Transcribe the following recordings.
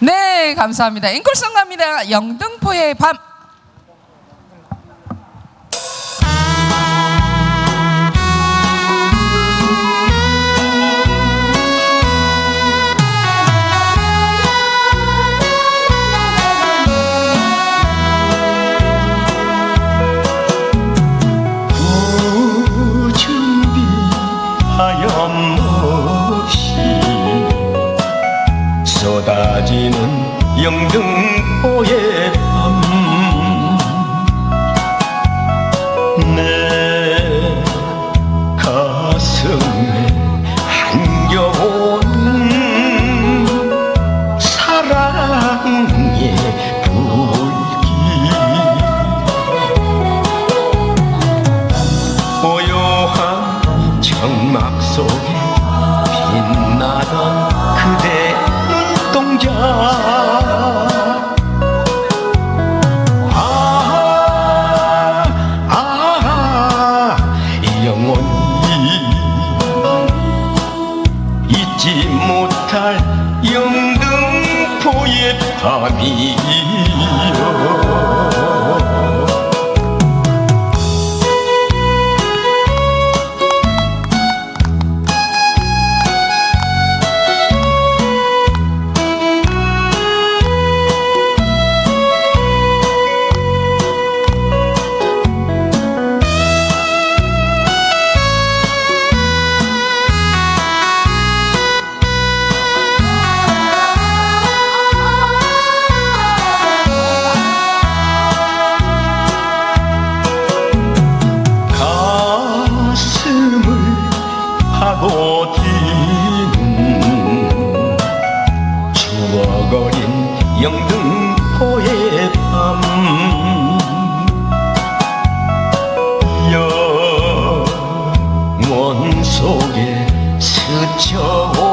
네, 감사합니다. 앵콜송 갑니다. 영등포의 밤. 하염없이 쏟아지는 영등포의 밤 내 가슴에 한겨운 사랑의 불길. 고요한 정막 속에 빛나던 잊지 못할 영등포의 밤이여 영원 속에 스쳐오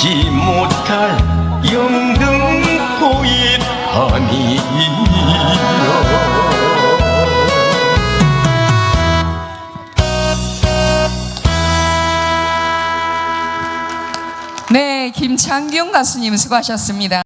잊지 못할 영등포의 밤이여 네, 김창경 가수님 수고하셨습니다.